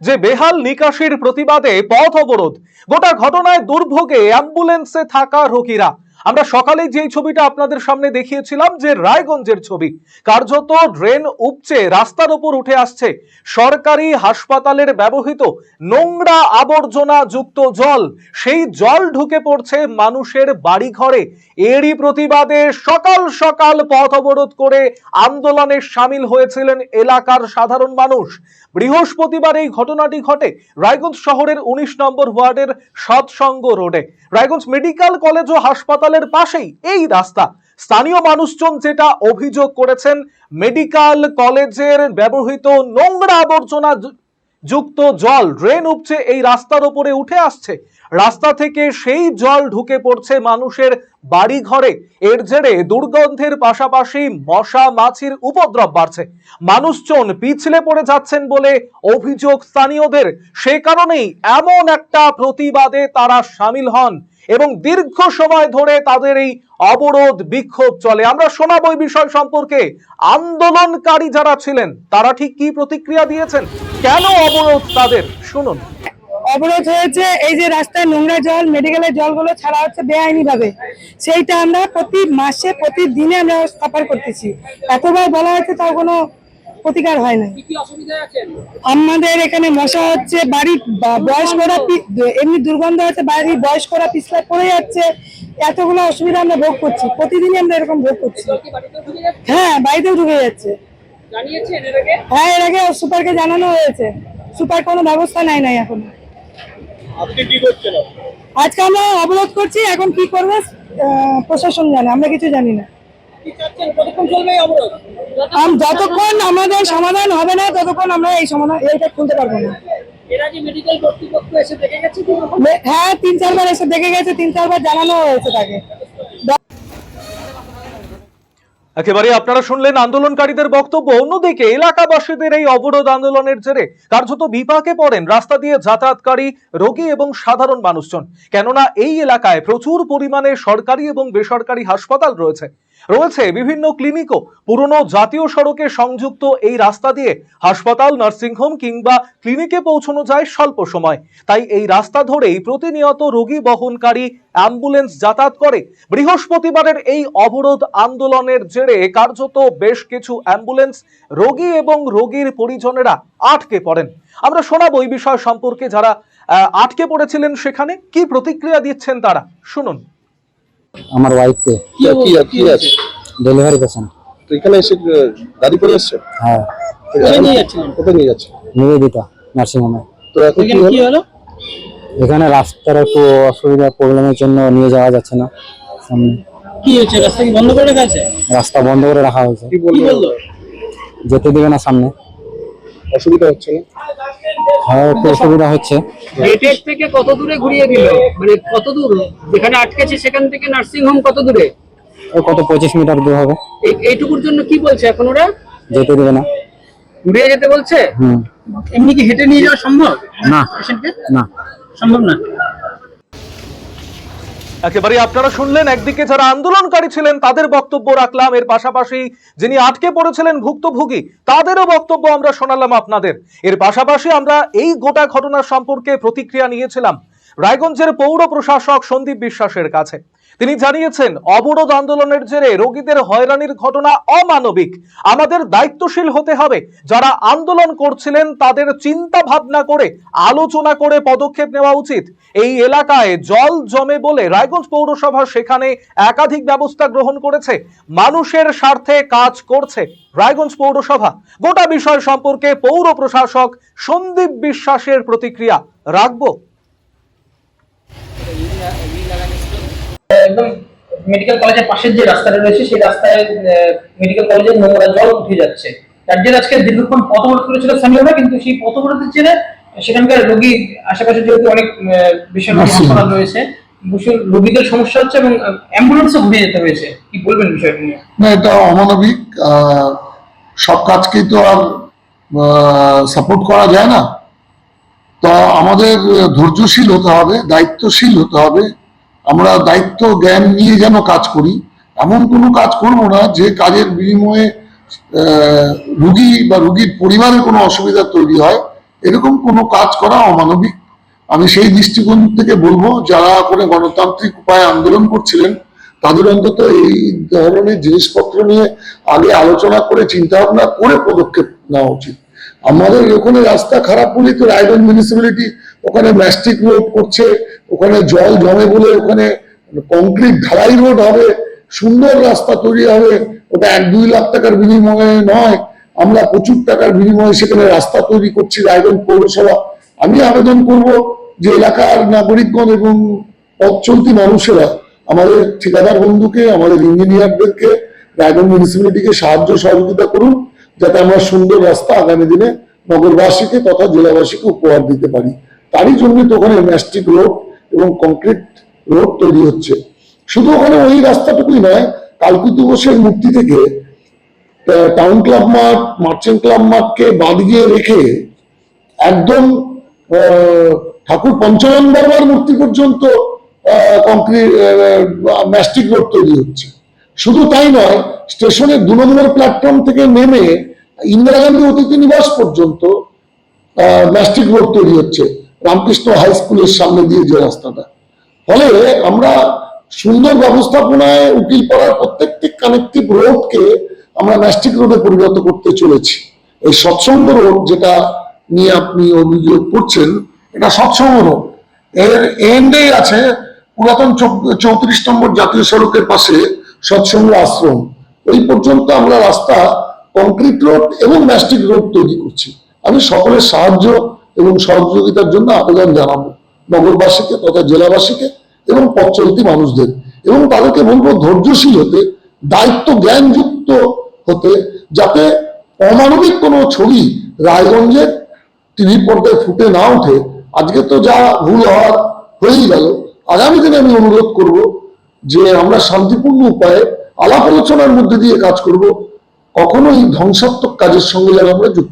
যে বেহাল নিকাশির প্রতিবাদে পথ অবরোধ। গোটা ঘটনায় দুর্ভোগে অ্যাম্বুলেন্সে থাকা রোগীরা। আমরা সকালে যে ছবিটা আপনাদের সামনে দেখিয়েছিলাম যে রায়গঞ্জের ছবি, কার্যত ড্রেন উপচে রাস্তার উপর উঠে আসছে। সরকারি হাসপাতালের ব্যবহৃত নোংরা আবর্জনা যুক্ত জল, সেই জল ঢুকে পড়ছে মানুষের বাড়ি ঘরে এরই প্রতিবাদে সকাল সকাল পথ অবরোধ করে আন্দোলনে সামিল হয়েছিলেন এলাকার সাধারণ মানুষ। বৃহস্পতিবার এই ঘটনাটি ঘটে রায়গঞ্জ শহরের উনিশ নম্বর ওয়ার্ডের সৎসঙ্গ রোডে। রায়গঞ্জ মেডিকেল কলেজ ও হাসপাতালের পাশেই এই রাস্তা। স্থানীয় মানুষজন যেটা অভিযোগ করেছেন, মেডিকেল কলেজের ব্যবহৃত নোংরা আবর্জনা যুক্ত জল, ড্রেন উপচে এই রাস্তার উপরে উঠে আসছে। রাস্তা থেকে সেই জল ঢুকে পড়ছে মানুষের বাড়ি ঘরে এর জেরে দুর্গন্ধের পাশাপাশি মশা মাছির উপদ্রব বাড়ছে। মানুষজন পিছলে পড়ে যাচ্ছেন বলে অভিযোগ স্থানীয়দের। সে কারণেই এমন একটা প্রতিবাদে তারা সামিল হন এবং দীর্ঘ সময় ধরে তাদের এই অবরোধ বিক্ষোভ চলে। আমরা শোনাবো এই বিষয় সম্পর্কে। আন্দোলনকারী যারা ছিলেন, তারা ঠিক কি প্রতিক্রিয়া দিয়েছেন? কেন অবরোধ তাদের? শুনুন। অবরোধ হয়েছে। এই যে রাস্তায় নোংরা জল মেডিকেলের জলগুলো ছাড়া হচ্ছে বেআইনি ভাবে সেইটা আমরা প্রতি মাসে প্রতিদিনে আমরা সাফার করতেছি। এতবার বলা হয়েছে তাও কোনো প্রতিকার হয় না আমাদের এখানে মশা হচ্ছে বাড়ি বা- বয়স্করা এমনি দুর্গন্ধ হচ্ছে বাড়ি বয়স্করা পিছলা পড়ে যাচ্ছে। এতগুলো অসুবিধা আমরা ভোগ করছি। প্রতিদিনই আমরা এরকম ভোগ করছি। হ্যাঁ বাড়িতেও ঢুকে যাচ্ছে। হ্যাঁ এর আগে সুপারকে জানানো হয়েছে। সুপার কোনো ব্যবস্থা নেয় নাই এখন। আজকে আমরা অবরোধ করছি এখন কি করবে প্রশাসন জানে আমরা কিছু জানি না। যতক্ষণ আমাদের সমাধান হবে না ততক্ষণ আমরা এই সমাধান এইটা খুলতে পারব না। হ্যাঁ তিন চারবার এসে দেখে গেছে তিন চারবার জানানো হয়েছে তাকে। একেবারে আপনারা শুনলেন আন্দোলনকারীদের বক্তব্য। অন্যদিকে এলাকাবাসীদের এই অবরোধ আন্দোলনের জেরে কার্যত বিপাকে পড়েন রাস্তা দিয়ে যাতায়াতকারী, রোগী এবং সাধারণ মানুষজন। কেননা এই এলাকায় প্রচুর পরিমাণে সরকারি এবং বেসরকারি হাসপাতাল রয়েছে। রয়েছে বিভিন্ন ক্লিনিকও পুরনো জাতীয় সড়কে সংযুক্ত এই রাস্তা দিয়ে হাসপাতাল, নার্সিংহোম কিংবা ক্লিনিকে পৌঁছানো যায় স্বল্প সময়। তাই এই রাস্তা ধরেই প্রতিনিয়ত রোগী বহনকারী অ্যাম্বুলেন্স যাতায়াত করে। বৃহস্পতিবারের এই অবরোধ আন্দোলনের জেরে কার্যত বেশ কিছু অ্যাম্বুলেন্স রোগী এবং রোগীর পরিজনেরা আটকে পড়েন। আমরা শোনাবো এই বিষয় সম্পর্কে যারা আটকে পড়েছিলেন সেখানে কি প্রতিক্রিয়া দিচ্ছেন তারা। শুনুন। আমার ওয়াইফকে কি কি কি আছে? ডেলিভারি পেশেন্ট তো এখানে এসে গাড়ি করে এসছে? হ্যাঁ। কোথায় নিয়ে যাচ্ছিলেন? কোথায় নিয়ে যাচ্ছে নিবেদিতা নার্সিংহোমে। তো এখন কি হলো? এখানে রাস্তার একটু অসুবিধা প্রবলেমের জন্য নিয়ে যাওয়া যাচ্ছে না সামনে। কি হয়েছে? রাস্তা কি বন্ধ করে রাখা আছে? রাস্তা বন্ধ করে রাখা হয়েছে। কি বলল? যেতে দিবে না সামনে। অসুবিধা হচ্ছে না? হ্যাঁ একটু অসুবিধা হচ্ছে। গেটের থেকে কত দূরে ঘুরিয়ে দিল? মানে কত দূর? যেখানে আটকেছে সেখান থেকে নার্সিং হোম কত দূরে? কত পঁচিশ মিটার দূর হবে। এই- এইটুকুর জন্য কি বলছে এখন ওরা? যেতে দেবে না। ঘুরিয়ে যেতে বলছে? এমনি কি হেঁটে নিয়ে যাওয়া সম্ভব? না। না। সম্ভব না? একেবারে আপনারা শুনলেন, একদিকে যারা আন্দোলনকারী ছিলেন, তাদের বক্তব্য রাখলাম। এর পাশাপাশি যিনি আটকে পড়েছিলেন ভুক্তভোগী, তাদেরও বক্তব্য আমরা শোনালাম আপনাদের। এর পাশাপাশি আমরা এই গোটা ঘটনা সম্পর্কে প্রতিক্রিয়া নিয়েছিলাম। রায়গঞ্জের পৌর প্রশাসক সন্দীপ বিশ্বাসের কাছে। তিনি জানিয়েছেন, অবরোধ আন্দোলনের জেরে রোগীদের হয়রানির ঘটনা অমানবিক। আমাদের দায়িত্বশীল হতে হবে। যারা আন্দোলন করছিলেন, তাদের চিন্তা ভাবনা করে, আলোচনা করে পদক্ষেপ নেওয়া উচিত। এই এলাকায় জল জমে বলে রায়গঞ্জ পৌরসভা সেখানে একাধিক ব্যবস্থা গ্রহণ করেছে। মানুষের স্বার্থে কাজ করছে রায়গঞ্জ পৌরসভা। গোটা বিষয় সম্পর্কে পৌর প্রশাসক সন্দীপ বিশ্বাসের প্রতিক্রিয়া রাখব। একদম মেডিকেল কলেজের পাশের যে রাস্তাটা রয়েছে সেই রাস্তায় মেডিকেল কলেজের নোংরা জল উঠে যাচ্ছে। তার জন্য আজকে দীর্ঘক্ষণ পথ অবরোধ করেছিল স্থানীয়রা কিন্তু সেই পথ অবরোধের জেরে সেখানকার রোগী আশেপাশে যেহেতু অনেক বেসরকারি হাসপাতাল রয়েছে রোগীদের সমস্যা হচ্ছে এবং অ্যাম্বুলেন্সও ঘুরে যেতে হয়েছে। কি বলবেন বিষয়টা নিয়ে? না এটা অমানবিক আহ, সব কাজকেই তো আর সাপোর্ট করা যায় না। তা আমাদের ধৈর্যশীল হতে হবে, দায়িত্বশীল হতে হবে। আমরা দায়িত্ব, জ্ঞান নিয়ে যেন কাজ করি। এমন কোনো কাজ করব না যে কাজের বিনিময়ে রুগী বা রুগীর পরিবারের কোনো অসুবিধা তৈরি হয়। এরকম কোনো কাজ করা অমানবিক। আমি সেই দৃষ্টিকোণ থেকে বলব, যারা কোনো গণতান্ত্রিক উপায়ে আন্দোলন করছিলেন, তাদের অন্তত এই ধরনের জিনিসপত্র নিয়ে আগে আলোচনা করে চিন্তা ভাবনা করে পদক্ষেপ নেওয়া উচিত। আমাদের ওখানে রাস্তা খারাপ বলে তো রায়গঞ্জ মিউনিসিপ্যালিটি ওখানে ম্যাস্টিক রোড করছে, ওখানে জল জমে বলে ওখানে কংক্রিট ঢালাই রোড হবে, সুন্দর রাস্তা তৈরি হবে, ওটা এক দুই লাখ টাকার বিনিময়ে নয়, আমরা প্রচুর টাকার বিনিময়ে সেখানে রাস্তা তৈরি করছি রায়গঞ্জ পৌরসভা। আমি আবেদন করব যে এলাকার নাগরিকগণ এবং পথ মানুষেরা, আমাদের ঠিকাদার বন্ধুকে, আমাদের ইঞ্জিনিয়ারদেরকে রায়গঞ্জ মিউনিসিপ্যালিটিকে সাহায্য সহযোগিতা করুন। যাতে আমরা সুন্দর রাস্তা আগামী দিনে নগরবাসীকে তথা জেলাবাসীকে উপহার দিতে পারি। তারই জন্য তো ওখানে ম্যাস্টিক রোড এবং কংক্রিট রোড তৈরি হচ্ছে। শুধু ওখানে ওই রাস্তাটুকুই নয়, কালকুতু ঘোষের মূর্তি থেকে টাউন ক্লাব মাঠ, মার্চেন্ট ক্লাব মাঠকে বাদ গিয়ে রেখে একদম ঠাকুর পঞ্চানন বর্মার মূর্তি পর্যন্ত কংক্রিট ম্যাস্টিক রোড তৈরি হচ্ছে। শুধু তাই নয় স্টেশনের দু নম্বর প্ল্যাটফর্ম থেকে নেমে ইন্দিরা গান্ধী অতিথি নিবাস পর্যন্ত ম্যাস্টিক রোড তৈরি হচ্ছে, রামকৃষ্ণ হাই স্কুলের সামনে দিয়ে যে রাস্তাটা। ফলে আমরা সুন্দর ব্যবস্থাপনায় উকিল পাড়ার প্রত্যেকটি কানেক্টিভ রোডকে আমরা ম্যাস্টিক রোডে পরিণত করতে চলেছি। এই সৎসঙ্গ রোড যেটা নিয়ে আপনি অভিযোগ করছেন, এটা সৎসঙ্গ রোড। এর এন্ডে আছে পুরাতন চৌত্রিশ নম্বর জাতীয় সড়কের পাশে সৎসঙ্গ আশ্রম। ওই পর্যন্ত আমরা রাস্তা কংক্রিট রোড এবং ম্যাস্টিক রোড তৈরি করছি। আমি সকলের সাহায্য এবং সহযোগিতার জন্য আবেদন জানাব নগরবাসীকে তথা জেলাবাসীকে এবং পথ চলতি মানুষদের। এবং তাদেরকে বলব, ধৈর্যশীল হতে, দায়িত্ব জ্ঞানযুক্ত হতে, যাতে অমানবিক কোনো ছবি রায়গঞ্জের টিভি পর্দায় ফুটে না ওঠে। আজকে তো যা ভুল হওয়ার হয়েই গেল। আগামী দিনে আমি অনুরোধ করব যে আমরা শান্তিপূর্ণ উপায়ে আলাপ আলোচনার মধ্যে দিয়ে কাজ করব কখনোই ধ্বংসাত্মক কাজের সঙ্গে যেন আমরা যুক্ত